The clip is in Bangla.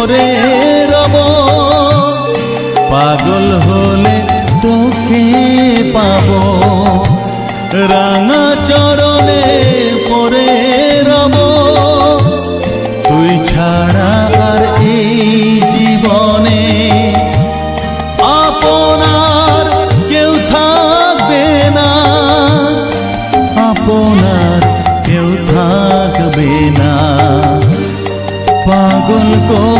পরে রব। পাগল হলে তোকে পাবো। রাঙা চরণে পরে রব। তুই ছাড়া আর এই জীবনে আপনার কেউ থাকবে না। আপনার কেউ থাকবে না। পাগল করে